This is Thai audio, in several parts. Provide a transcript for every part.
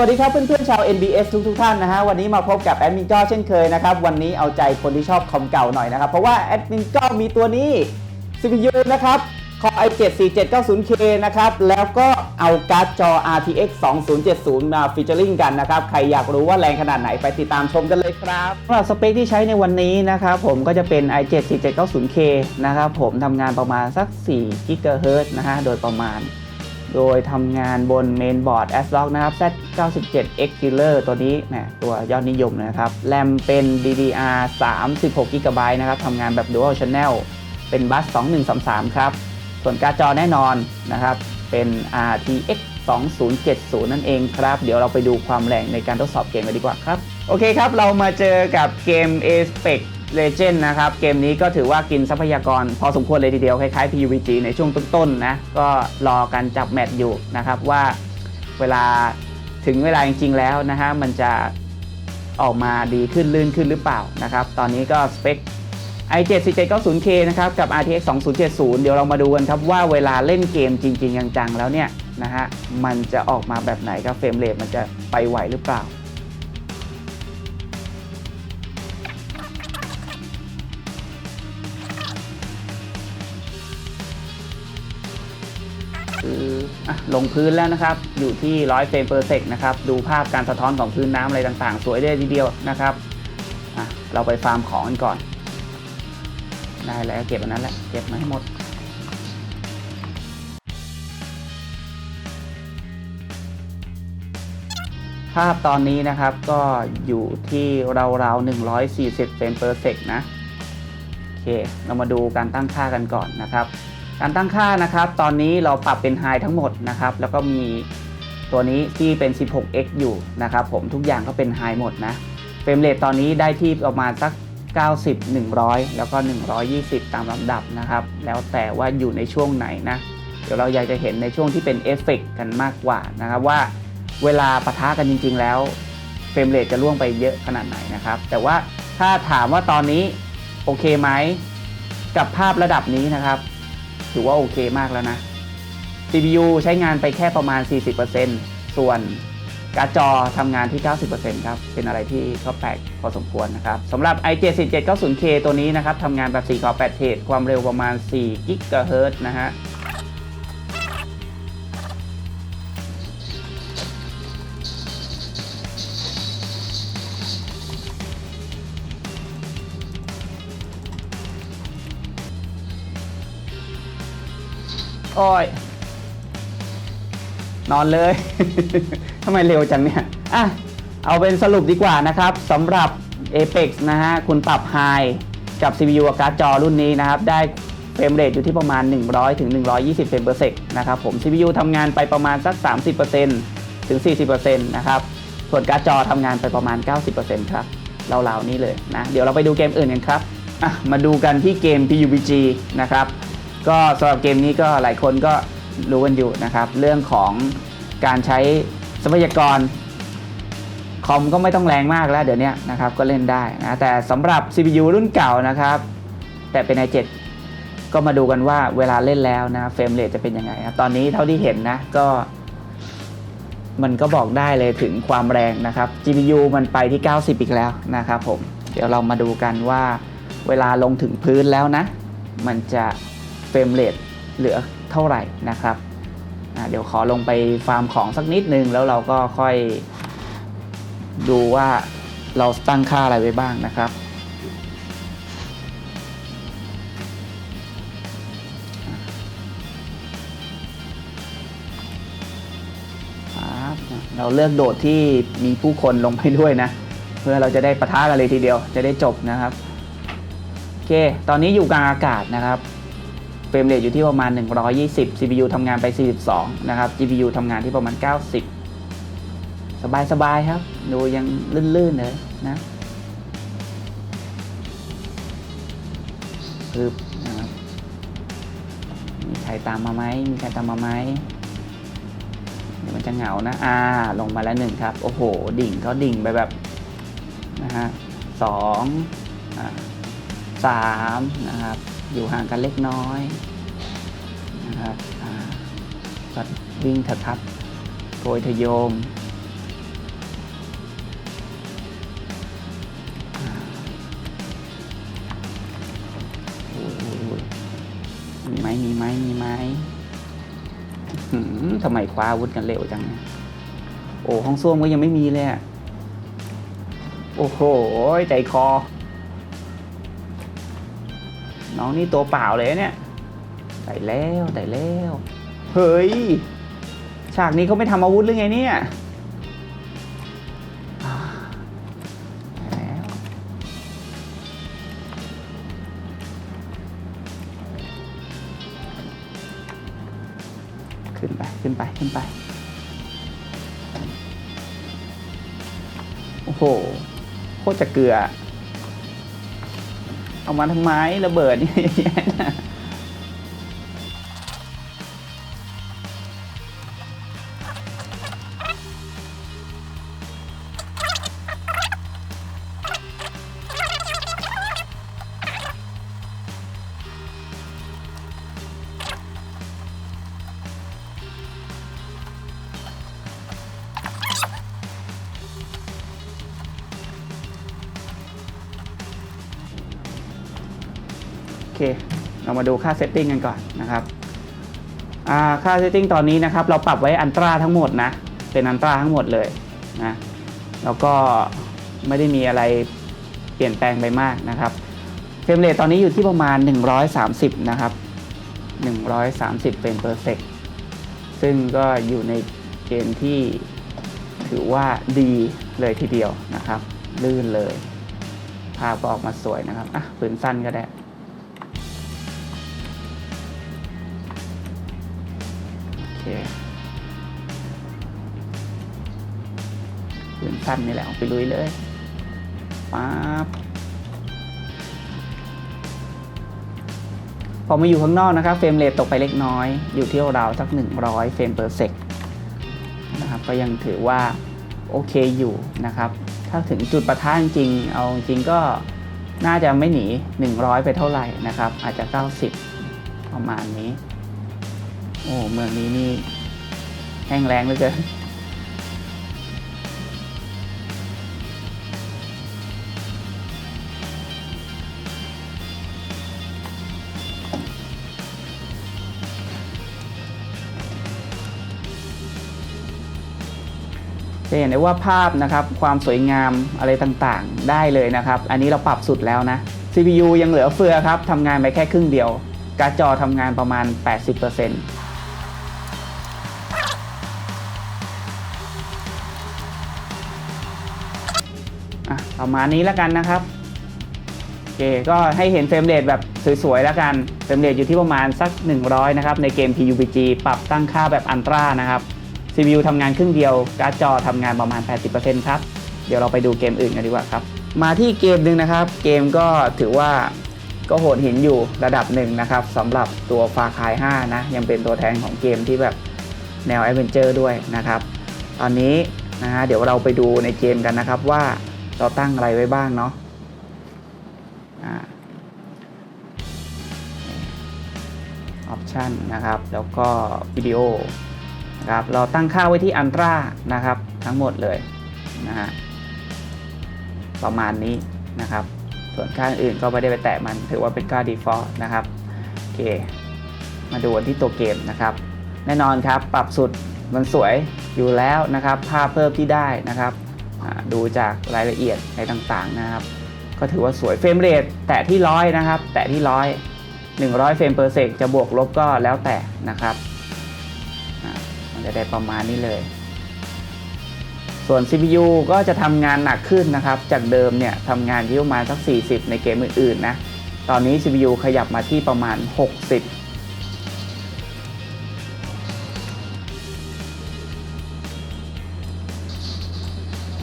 วัสดีครับเพื่อนๆชาว NBS ทุกทุกๆท่านนะฮะวันนี้มาพบกับแอดมินจ้อเช่นเคยนะครับวันนี้เอาใจคนที่ชอบคอมเก่าหน่อยนะครับเพราะว่าแอดมินจ้อมีตัวนี้ CPU นะครับ Core i7 4790K นะครับแล้วก็เอาการ์ดจอ RTX 2070 มาฟีเจอริงกันนะครับใครอยากรู้ว่าแรงขนาดไหนไปติดตามชมกันเลยครับสำหรับสเปคที่ใช้ในวันนี้นะครับผมก็จะเป็น i7 4790K นะครับผมทำงานประมาณสัก4 GHz นะฮะโดยประมาณ โดยทำงานบนเมนบอร์ด ASRock นะครับ Z97X Killer ตัวนี้แหมตัวยอดนิยมนะครับแรมเป็น DDR 36 GB นะครับทำงานแบบ Dual Channel เป็นบัส 2133 ครับ ส่วนการ์ดจอแน่นอนนะครับ เป็น RTX 2070 นั่นเองครับ เดี๋ยวเราไปดูความแรงในการทดสอบเกมกันดีกว่าครับ โอเคครับ เรามาเจอกับเกม a s p e c Apex Legend นะครับ เกมนี้ก็ถือว่ากินทรัพยากร พอสมควรเลยทีเดียว คล้ายๆ PUBG ในช่วงต้นๆนะ ก็รอการจับแมตช์อยู่นะครับ ว่าเวลาถึงเวลาจริงๆแล้วนะฮะ มันจะออกมาดีขึ้นลื่นขึ้นหรือเปล่านะครับ ตอนนี้ก็สเปค i7 4790K นะครับ กับ RTX 2070 เดี๋ยวเรามาดูกันครับว่าเวลาเล่นเกมจริง ๆ จังๆ แล้วเนี่ยนะฮะ มันจะออกมาแบบไหนครับเฟรมเรทมันจะไปไหวหรือเปล่า คืออลงพื้นแล้วนะครับ อยู่ที่100เฟรมเปอร์เซกนะครับ ดูภาพการสะท้อนของพื้นน้ำอะไรต่างๆ สวยได้ทีเดียวนะครับ เราไปฟาร์มของกันก่อน ได้แล้วเก็บอันนั้นแหละ เก็บมาให้หมดภาพตอนนี้นะครับก็อยู่ที่ราวๆ140เฟรมเปอร์เซกนะ โอเค เรามาดูการตั้งค่ากันก่อนนะครับ การตั้งค่านะครับ ตอนนี้เราปรับเป็นไฮทั้งหมดนะครับ แล้วก็มีตัวนี้ที่เป็น 16x อยู่นะครับ ผมทุกอย่างก็เป็นไฮหมดนะเฟรมเรทตอนนี้ได้ที่ประมาณสัก 90 100 แล้วก็ 120 ตามลำดับนะครับ แล้วแต่ว่าอยู่ในช่วงไหนนะ เดี๋ยวเราอยากจะเห็นในช่วงที่เป็นเอฟเฟกกันมากกว่านะครับว่าเวลาปะทะกันจริง ๆ แล้วเฟรมเรทจะล่วงไปเยอะขนาดไหนนะครับ แต่ว่าถ้าถามว่าตอนนี้โอเคไหมกับภาพระดับนี้นะครับ ถือว่าโอเคมากแล้วนะ CPU ใช้งานไปแค่ประมาณ 40%ส่วนการ์ดจอทำงานที่ 90%ครับ เป็นอะไรที่ก็แปลกพอสมควรนะครับสำหรับ i7 4790K ตัวนี้นะครับทำงานแบบ4 core 8เทรดความเร็วประมาณ4 GHz นะฮะ โอ้ย นอนเลย ทำไมเร็วจังเนี่ย อะ เอาเป็นสรุปดีกว่านะครับสำหรับ Apex นะฮะ คุณปรับ High กับ CPU กับการ์ดจอรุ่นนี้นะครับ ได้เฟรมเรทอยู่ที่ประมาณ 100 ถึง 120 เฟรมเปอร์เซกนะครับผม CPU ทำงานไปประมาณสัก 30%ถึง 40%นะครับ ส่วนการ์ดจอทำงานไปประมาณ 90%ครับเราๆนี้เลยนะ เดี๋ยวเราไปดูเกมอื่นกันครับ มาดูกันที่เกม PUBG นะครับ ก็สำหรับเกมนี้ก็หลายคนก็รู้กันอยู่นะครับ เรื่องของการใช้ทรัพยากรคอมก็ไม่ต้องแรงมากแล้วเดี๋ยวนี้นะครับก็เล่นได้นะแต่สำหรับ CPU รุ่นเก่านะครับ แต่เป็น i7 ก็มาดูกันว่าเวลาเล่นแล้วนะเฟรมเรทจะเป็นยังไงนะตอนนี้เท่าที่เห็นนะก็ มันก็บอกได้เลยถึงความแรงนะครับ GPU มันไปที่ 90 อีกแล้วนะครับผม เดี๋ยวเรามาดูกันว่าเวลาลงถึงพื้นแล้วนะ มันจะ เฟรมเรทเหลือเท่าไหร่นะครับเดี๋ยวขอลงไปฟาร์มของสักนิดนึง แล้วเราก็ค่อยดูว่าเราตั้งค่าอะไรไว้บ้างนะครับ เราเลือกโดดที่มีผู้คนลงไปด้วยนะ เพื่อเราจะได้ประทะกันเลยทีเดียวจะได้จบนะครับ โอเค ตอนนี้อยู่กลางอากาศนะครับ เฟรมเรทอยู่ที่ประมาณ 120 CPU ทำงานไป 42 นะครับ GPU ทำงานที่ประมาณ 90 สบายๆครับ ดูยังลื่นๆเลยนะปึ๊บนะครับมีใครตามมาไหมมีใครตามมาไหมเดี๋ยวมันจะเหงานะ อ่า ลงมาแล้วหนึ่งครับ โอ้โห ดิ่งเขาดิ่งไปแบบ นะฮะสองอสามนะครับ อยู่ห่างกันเล็กน้อยนะครับก็วิ่งถัดทัดโกยทะโยมมีไหมมีไหมมีไหมทำไมคว้าวุธกันเร็วจัง โอ้ห้องส้วมก็ยังไม่มีเลยโอ้โห ใจคอ น้องนี่ตัวเปล่าเลยเนี่ยไต่แล้วไต่แล้ว เฮ้ย ฉากนี้เขาไม่ทำอาวุธหรือไงเนี่ยขึ้นไป ขึ้นไป ขึ้นไป โอ้โห โคตรจะเกลือ เอามาทำไมระเบิดนี่แยะ เคเรามาดูค่าเซตติ้งกันก่อนนะครับค่าเซตติ้งตอนนี้นะครับเราปรับไว้อันตราทั้งหมดนะเป็นอันตราทั้งหมดเลยนะแล้วก็ไม่ได้มีอะไรเปลี่ยนแปลงไปมากนะครับเฟรมเรทตอนนี้อยู่ที่ประมาณ 130 นะครับ 130 เป็นเปอร์เซกซึ่งก็อยู่ในเกณฑ์ที่ถือว่าดีเลยทีเดียวนะครับ ลื่นเลย ภาพก็ออกมาสวยนะครับอะปืนสั้นก็ได้ ปืนสั้นนี่แหละเอาไปลุยเลยป๊าบพอมาอยู่ข้างนอกนะครับเฟรมเรทตกไปเล็กน้อย อยู่ที่ราวสัก 100 เฟรมเปอร์เซกนะครับก็ยังถือว่าโอเคอยู่นะครับ ถ้าถึงจุดประทะจริง เอาจริงก็น่าจะไม่หนี 100 ไปเท่าไหร่นะครับ อาจจะ 90 ประมาณนี้ โอ้ เมืองนี้นี่แห้งแรงเหลือเกิน จะเห็นได้ว่าภาพนะครับความสวยงามอะไรต่างๆ ได้เลยนะครับ อันนี้เราปรับสุดแล้วนะ CPU ยังเหลือเฟือครับทำงานไปแค่ครึ่งเดียว การ์ดจอทำงานประมาณ 80%อประมาณนี้แล้วกันนะครับโอเคก็ให้เห็นเฟรมเรทแบบสวยๆแล้วกันเฟรมเรทอยู่ที่ประมาณสัก 100 นะครับ ในเกม PUBG ปรับตั้งค่าแบบอันตรานะครับ CPU ทำงานครึ่งเดียว การ์ดจอทำงานประมาณ 80%ครับ เดี๋ยวเราไปดูเกมอื่นกันดีกว่าครับ มาที่เกมหนึ่งนะครับ เกมก็ถือว่าก็โหดหินอยู่ระดับหนึ่งนะครับสำหรับตัวฟาคาย5นะ ยังเป็นตัวแทนของเกมที่แบบแนวแอดเวนเจอร์ด้วยนะครับ ตอนนี้นะฮะเดี๋ยวเราไปดูในเกมกันนะครับว่าเราตั้งอะไรไว้บ้างเนาะอ่าออปชันนะครับ แล้วก็วิดีโอ ครับเราตั้งค่าไว้ที่อันตรานะครับทั้งหมดเลยนะฮะประมาณนี้นะครับ ส่วนค่าอื่นก็ไม่ได้ไปแตะมันถือว่าเป็นค่า default นะครับโอเคมาดูันที่ตัวเกมนะครับ แน่นอนครับปรับสุดมันสวยอยู่แล้วนะครับ ภาพเพิ่มที่ได้นะครับดูจากรายละเอียดอะไรต่างๆนะครับ ก็ถือว่าสวยเฟรมเรทแตะที่ร้อยนะครับ แตะที่ร้อย100เฟรมเปอร์เซกจะบวกลบก็แล้วแต่นะครับ จะได้ประมาณนี้เลย ส่วน CPU ก็จะทำงานหนักขึ้นนะครับ จากเดิมเนี่ยทำงานที่ประมาณสัก 40 ในเกมอื่นๆนะ ตอนนี้ CPU ขยับมาที่ประมาณ 60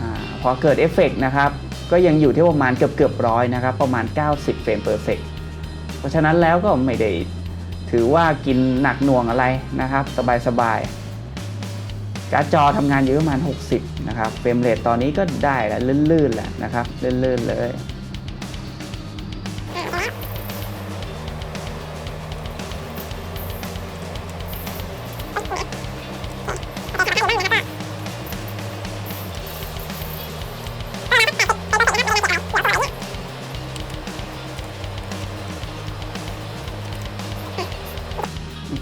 อพอเกิดเอฟเฟกต์นะครับ ก็ยังอยู่ที่ประมาณเกือบเกือบร้อยนะครับ ประมาณ 90 เฟรมเปอร์เซกเพราะฉะนั้นแล้วก็ไม่ได้ถือว่ากินหนักหน่วงอะไรนะครับ สบายๆ การ์ดจอทำงานอยู่ประมาณ 60 นะครับ เฟรมเรทตอนนี้ก็ได้แล้วลื่นๆแหละนะครับลื่นๆเลย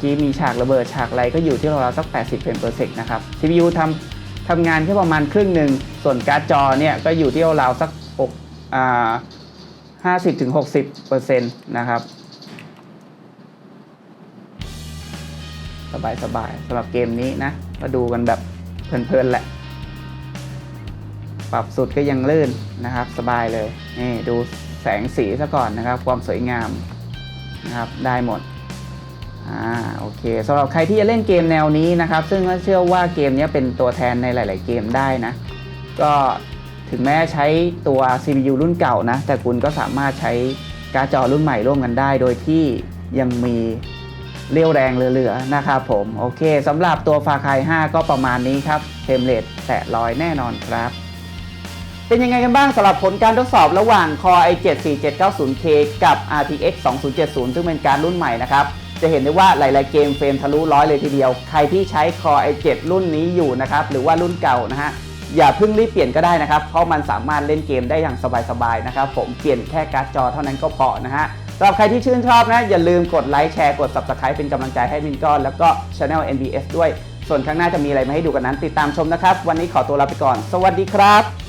กี้มีฉากระเบิดฉากอะไรก็อยู่ที่ราวๆสัก 80เฟรม per sec นะครับ CPU ทำทำงานแค่ประมาณครึ่งหนึ่ง ส่วนการ์ดจอเนี่ยก็อยู่ที่ราวๆสัก6อ่า50ถึง60เปอร์เซ็นต์นะครับ สบายสบายสำหรับเกมนี้นะมาดูกันแบบเพลินๆแหละ ปรับสุดก็ยังลื่นนะครับ สบายเลยนี่ดูแสงสีซะก่อนนะครับ ความสวยงามนะครับ ได้หมด อ่าโอเคสำหรับใครที่จะเล่นเกมแนวนี้นะครับ ซึ่งก็เชื่อว่าเกมนี้เป็นตัวแทนในหลาย ๆ เกมได้นะ ก็ถึงแม้ใช้ตัว CPU รุ่นเก่านะ แต่คุณก็สามารถใช้การ์ดจอรุ่นใหม่ร่วมกันได้ โดยที่ยังมีเรียวแรงเหลือๆนะครับผม โอเคสำหรับตัวฟาคาย5 ก็ประมาณนี้ครับเทมเลตแตะร้อยแน่นอนครับ เป็นยังไงกันบ้างสำหรับผลการทดสอบระหว่าง Core i7 4790K กับ RTX 2070 ซึ่งเป็นการดรุ่นใหม่นะครับ จะเห็นได้ว่าหลาย ๆ เกมเฟรมทะลุร้อยเลยทีเดียว ใครที่ใช้ Core i7 รุ่นนี้อยู่นะครับ หรือว่ารุ่นเก่านะฮะ อย่าเพิ่งรีบเปลี่ยนก็ได้นะครับ เพราะมันสามารถเล่นเกมได้อย่างสบาย ๆ นะครับ ผมเปลี่ยนแค่การ์ดจอเท่านั้นก็พอนะฮะสำหรับใครที่ชื่นชอบนะ อย่าลืมกดไลค์แชร์กด Subscribe เป็นกำลังใจให้มินก้อนแล้วก็ Channel NBS ด้วย ส่วนข้างหน้าจะมีอะไรมาให้ดูกันนั้น ติดตามชมนะครับ วันนี้ขอตัวลาไปก่อน สวัสดีครับ